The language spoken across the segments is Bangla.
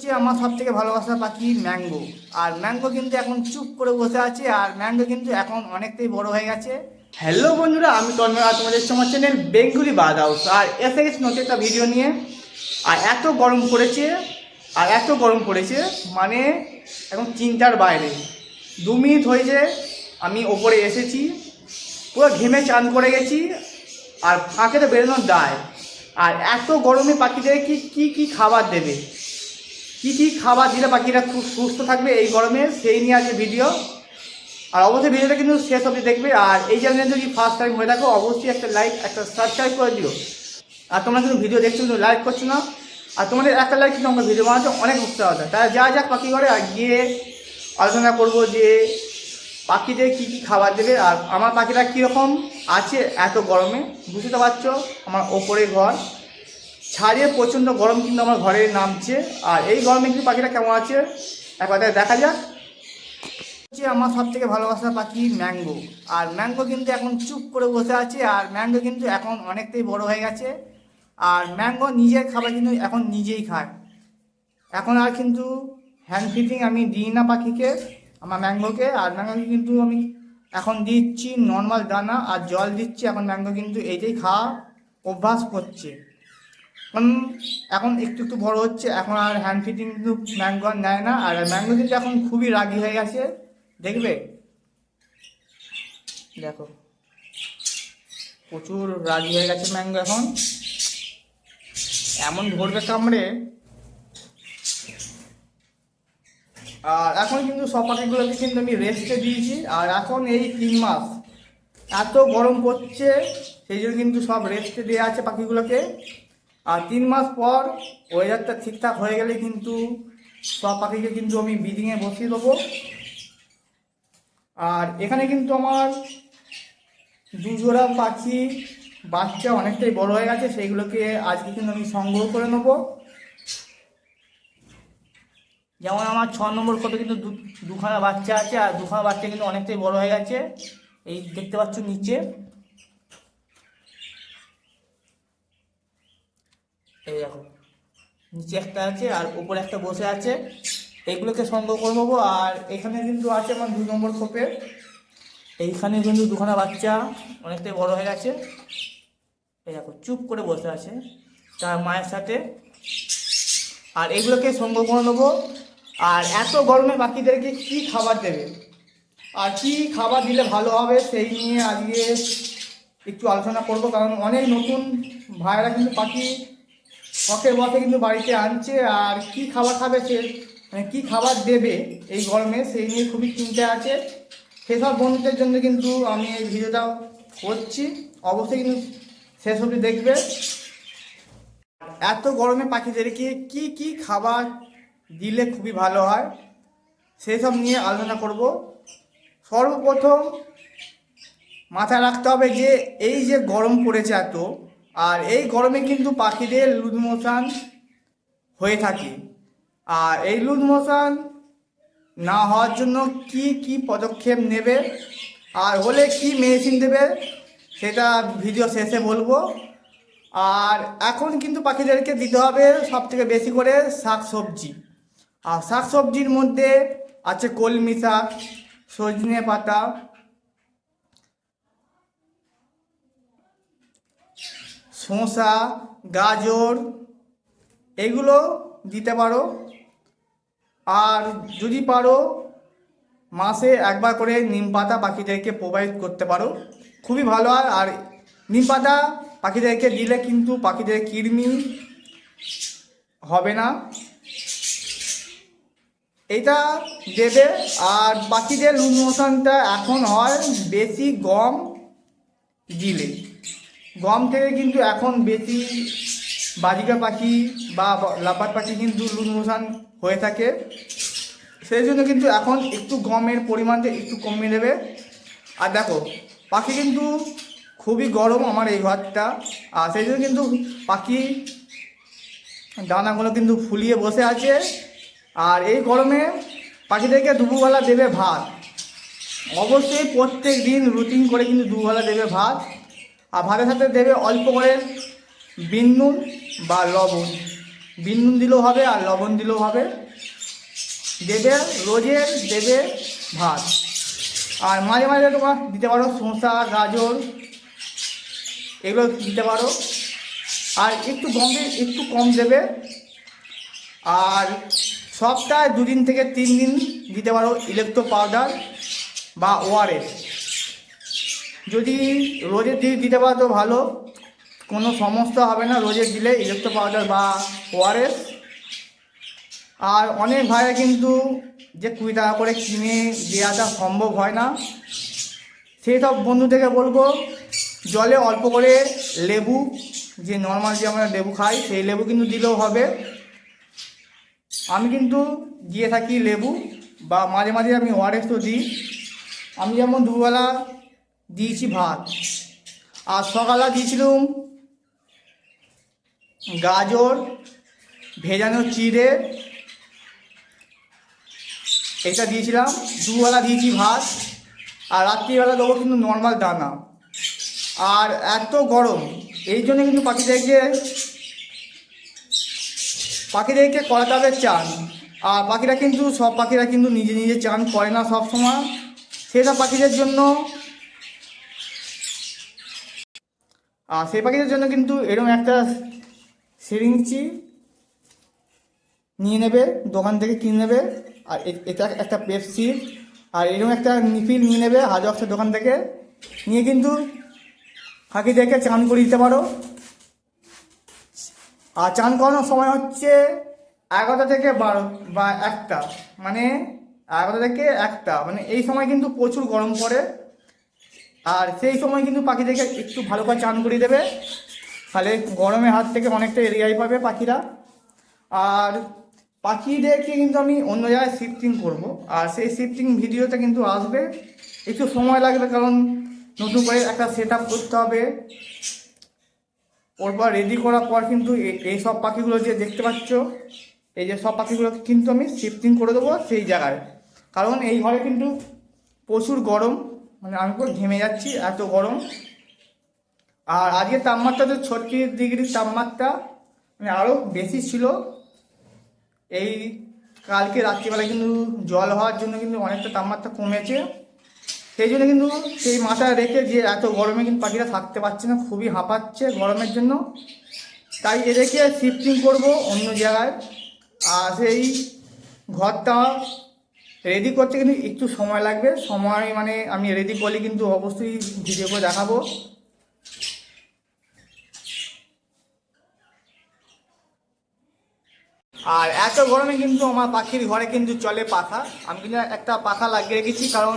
হচ্ছে আমার সব থেকে ভালোবাসা পাখি ম্যাঙ্গো। আর ম্যাঙ্গো কিন্তু এখন চুপ করে বসে আছে, আর ম্যাঙ্গো কিন্তু এখন অনেকটাই বড় হয়ে গেছে। হ্যালো বন্ধুরা, আমি তন্ময় আর তোমাদের তোমার চ্যানেল বেঙ্গুলি বাদ হাউস আর এসে গেছি নতুন একটা ভিডিও নিয়ে, আর এত গরম পড়েছে, আর এত গরম পড়েছে মানে এখন চিন্তার বাইরে। দু মিনিট হয়েছে, আমি ওপরে এসেছি, পুরো ঘেমে চান করে গেছি, আর ফাঁকে তো বেরোনোর দায়। আর এত গরমে পাখিদের কি কি খাবার দেবে? কি কী খাবার দিলে পাখিরা খুব সুস্থ থাকবে এই গরমে, সেই নিয়ে আজকে ভিডিও আর অবশ্যই ভিডিওটা কিন্তু শেষ অবধি দেখবে। আর এই চ্যানেলে যদি ফার্স্ট টাইম হয়ে থাকো, অবশ্যই একটা লাইক একটা সাবস্ক্রাইব করে দিও। আর তোমরা কিন্তু ভিডিও দেখছ, কিন্তু লাইক করছ না। আর তোমাদের একটা লাইক কিন্তু আমাকে ভিডিও বানাতে অনেক উৎসাহ দেয়। তাই যা যা পাখি ঘরে, আর গিয়ে আলোচনা করব যে পাখিদের কী কী খাবার দেবে। আর আমার পাখিরা কীরকম আছে এত গরমে, বুঝতে পারছ? আমার ওপরে ঘর। ছাড়িয়ে প্রচণ্ড গরম কিন্তু আমার ঘরে নামছে। আর এই গরমে কিন্তু পাখিটা কেমন আছে? একবার তাই দেখা যাক। হচ্ছে আমার সব থেকে ভালোবাসা পাখি ম্যাঙ্গো। আর ম্যাঙ্গো কিন্তু এখন চুপ করে বসে আছে, আর ম্যাঙ্গো কিন্তু এখন অনেকটাই বড় হয়ে গেছে। আর ম্যাঙ্গো নিজের খাবার কিন্তু এখন নিজেই খায়। এখন আর কিন্তু হ্যান্ড ফিটিং আমি দিই না পাখিকে, আমার ম্যাঙ্গোকে। আর ম্যাঙ্গোকে কিন্তু আমি এখন দিচ্ছি নর্মাল দানা, আর জল দিচ্ছি। এখন ম্যাঙ্গো কিন্তু এইটাই খাওয়া অভ্যাস করছে। এখন একটু একটু বড় হচ্ছে, এখন আর হ্যান্ড ফিটিং কিন্তু ম্যাঙ্গো নেয় না, আর ম্যাঙ্গো কিন্তু এখন খুবই রাগি হয়ে গেছে, দেখবে? দেখো, প্রচুর রাগি হয়ে গেছে ম্যাঙ্গো এখন। এমন ধরবে কামড়ে। আর এখন কিন্তু সব পাখিগুলোকে কিন্তু আমি রেস্টে দিয়েছি, আর এখন এই তিন মাস এত গরম পড়ছে, সেই জন্য কিন্তু সব রেস্টে দেওয়া আছে পাখিগুলোকে। আর তিন মাস পর ওয়েদারটা ঠিকঠাক হয়ে গেলে কিন্তু সব পাখিকে কিন্তু আমি ব্রিডিংয়ে বসিয়ে দেবো। আর এখানে কিন্তু আমার দুজোড়া পাখি, বাচ্চা অনেকটাই বড় হয়ে গেছে, সেইগুলোকে আজকে কিন্তু আমি সংগ্রহ করে নেব। যেমন আমার ছ নম্বর কপে কিন্তু দুখানা বাচ্চা আছে, আর দুখানা বাচ্চা কিন্তু অনেকটাই বড় হয়ে গেছে। এই দেখতে পাচ্ছ নিচে। এই দেখো নিচে একটা আছে আর উপরে একটা বসে আছে। এইগুলোকে সংগ্রহ করে নেব। আর এখানে কিন্তু আছে আমার দু নম্বর খোপে। এইখানে কিন্তু দুখানা বাচ্চা অনেকটাই বড় হয়ে গেছে। এই দেখো, চুপ করে বসে আছে তার মায়ের সাথে। আর এগুলোকে সংগ্রহ করে নেব। আর এত গরমে পাখিদেরকে কি খাবার দেবে? আর কি খাবার দিলে ভালো হবে সেই নিয়ে আজকে একটু আলোচনা করব। কারণ অনেক নতুন ভাইরা কিন্তু পাখি শখের বসে কিন্তু বাড়িতে আনছে, আর কি খাবার খাবে সে? মানে কী খাবার দেবে এই গরমে, সেই নিয়ে খুবই চিন্তা আছে। সেসব বন্ধুদের জন্য কিন্তু আমি এই ভিডিওটা করছি। অবশ্যই কিন্তু অবধি দেখবে। এত গরমে পাখিদেরকে কি কি খাবার দিলে খুবই ভালো হয়? সেই সব নিয়ে আলোচনা করব। সর্বপ্রথম মাথায় রাখতে হবে যে, এই যে গরম পড়েছে এত আর এই গরমে কিন্তু পাখিদের লুজ মোশন হয়ে থাকে। আর এই লুজ মোশন না হওয়ার জন্য কি কি পদক্ষেপ নেবে? আর হলে কি মেডিসিন দেবে? সেটা ভিডিও শেষে বলব। আর এখন কিন্তু পাখিদেরকে দিতে হবে সব থেকে বেশি করে শাক সবজি আর শাক সবজির মধ্যে আছে কলমি শাক, সজনে পাতা শসা, গাজর, এগুলো দিতে পারো। আর যদি পারো, মাসে একবার করে নিম পাতা পাখিদেরকে প্রোভাইড করতে পারো। খুবই ভালো হয় আর নিম পাতা পাখিদেরকে দিলে কিন্তু পাখিদের কৃমি হবে না। এটা দেবে, আর পাখিদের লুমোশনটা এখন হয় বেশি গম দিলে। গম থেকে কিন্তু এখন বেশি বাজিকা পাখি বা লাপার পাখি কিন্তু লুমোশন হয়ে থাকে। সেই জন্য কিন্তু এখন একটু গমের পরিমাণটা একটু কমিয়ে দেবে। আর দেখো, পাখি কিন্তু খুবই গরম আমার এই ঘরটা। আর সেই জন্য কিন্তু পাখি দানাগুলো কিন্তু ফুলিয়ে বসে আছে। আর এই গরমে পাখিদেরকে দুপুরবেলা দেবে ভাত। অবশ্যই প্রত্যেক দিন রুটিন করে কিন্তু দুবেলা দেবে ভাত। আর ভাতের সাথে দেবে অল্প করে বিন নুন বা লবণ। বিন্দুন দিলেও হবে আর লবণ দিলেও হবে। দেবে রোজের দেবে ভাত। আর মাঝে মাঝে তোমার দিতে পারো শসা, গাজর, এগুলো দিতে পারো। আর একটু গমে একটু কম দেবে। আর সপ্তাহে দুদিন থেকে তিন দিন দিতে পারো ইলেকট্রো পাউডার বা ওআরএস যদি রোজের দিয়ে দিতে পারো তো ভালো। কোনো সমস্যা হবে না রোজের দিলে, ইলেকট্রো পাউডার বা ওআরএস আর অনেক ভাইরা কিন্তু যে কুড়ি টাকা করে কিনে দেওয়াটা সম্ভব হয় না। সেই সব বন্ধু থেকে বলব, জলে অল্প করে লেবু, যে নর্মাল যে আমরা লেবু খাই, সেই লেবু কিন্তু দিলেও হবে। আমি কিন্তু দিয়ে থাকি লেবু বা মাঝে মাঝে আমি ওআরএস তো দিই। আমি যেমন দুবেলা দিয়েছি ভাত। আর সকালে দিয়েছিলাম গাজর, ভেজানো চিড়ে, এটা দিয়েছিলাম। দুবেলা দিয়েছি ভাত, আর রাত্রিবেলা দেবো কিন্তু নর্মাল দানা। আর এত গরম, এই জন্য কিন্তু পাখিদেরকে পাখিদেরকে করাতে হবে চান। আর পাখিরা কিন্তু, সব পাখিরা কিন্তু নিজে নিজে চান করে না সব সময় সেসব পাখিদের জন্য আর সেই পাখিদের জন্য কিন্তু এরকম একটা সিরিঞ্চি নিয়ে নেবে, দোকান থেকে কিনে নেবে, আর এটা একটা পেপসি, আর এরকম একটা নিফিল নিয়ে নেবে হাজার দোকান থেকে। নিয়ে কিন্তু পাখিদেরকে চান করে দিতে পারো। আর চান করানোর সময় হচ্ছে এগারোটা থেকে বারো, বা একটা মানে এগারোটা থেকে একটা মানে এই সময় কিন্তু প্রচুর গরম পড়ে। আর সেই সময় কিন্তু পাখিদেরকে একটু ভালো করে চান করিয়ে দেবে। তাহলে গরমের হাত থেকে অনেকটা এরিয়াই পাবে পাখিরা। আর পাখিদেরকে কিন্তু আমি অন্য জায়গায় শিফটিং করব। আর সেই শিফটিং ভিডিওটা কিন্তু আসবে। একটু সময় লাগবে কারণ নতুন করে একটা সেট করতে হবে। ওর পর রেডি করার পর কিন্তু এই সব পাখিগুলো যে দেখতে পাচ্ছ, এই যে সব পাখিগুলোকে কিন্তু আমি শিফটিং করে দেবো সেই জায়গায়। কারণ এই ঘরে কিন্তু প্রচুর গরম। মানে আমি পুরো ঘেমে যাচ্ছি, এত গরম। আর আজকে তাপমাত্রা তো ছত্রিশ ডিগ্রি তাপমাত্রা মানে আরও বেশি ছিল। এই কালকে রাত্রিবেলা কিন্তু জল হওয়ার জন্য কিন্তু অনেকটা তাপমাত্রা কমেছে। সেই জন্য কিন্তু সেই মাথায় রেখে যে এত গরমে কিন্তু পাখিরা থাকতে পারছে না, খুবই হাঁপাচ্ছে গরমের জন্য। তাই এদেরকে শিফটিং করব অন্য জায়গায়। আর সেই ঘরটা রেডি করতে কিন্তু একটু সময় লাগবে। সময় মানে আমি রেডি করলে কিন্তু অবশ্যই ভিডিও করে দেখাবো। আর এত গরমে কিন্তু আমার পাখির ঘরে কিন্তু চলে পাখা। আমি কিন্তু একটা পাখা লাগিয়ে রেখেছি কারণ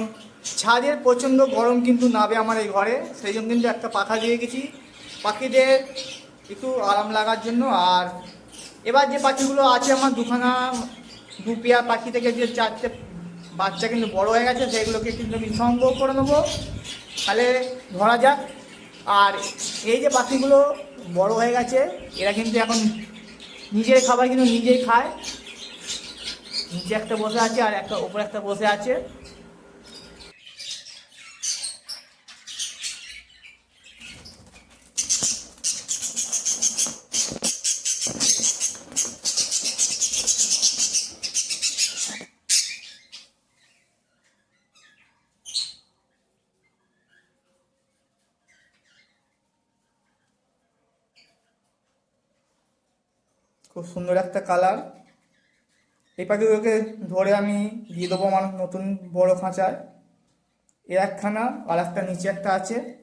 ছাদের প্রচণ্ড গরম কিন্তু নাবে আমার এই ঘরে। সেই জন্য কিন্তু একটা পাখা দিয়ে গেছি পাখিদের একটু আরাম লাগার জন্য। আর এবার যে পাখিগুলো আছে আমার দুখানা দু পেয়ার পাখি থেকে যে চারটে বাচ্চা কিন্তু বড় হয়ে গেছে সেগুলোকে কিন্তু আমি সংগ্রহ করে নেব, তাহলে ধরা যাক। আর এই যে পাখিগুলো বড় হয়ে গেছে, এরা কিন্তু এখন নিজের খাবার কিন্তু নিজেই খায়। নিচে একটা বসে আছে আর একটা, ওপরে একটা বসে আছে। খুব সুন্দর একটা কালার। এই পাখিগুলোকে ধরে আমি দিয়ে দেবো আমার নতুন বড় খাঁচায়। এর একখানা আর একটা নিচে একটা আছে।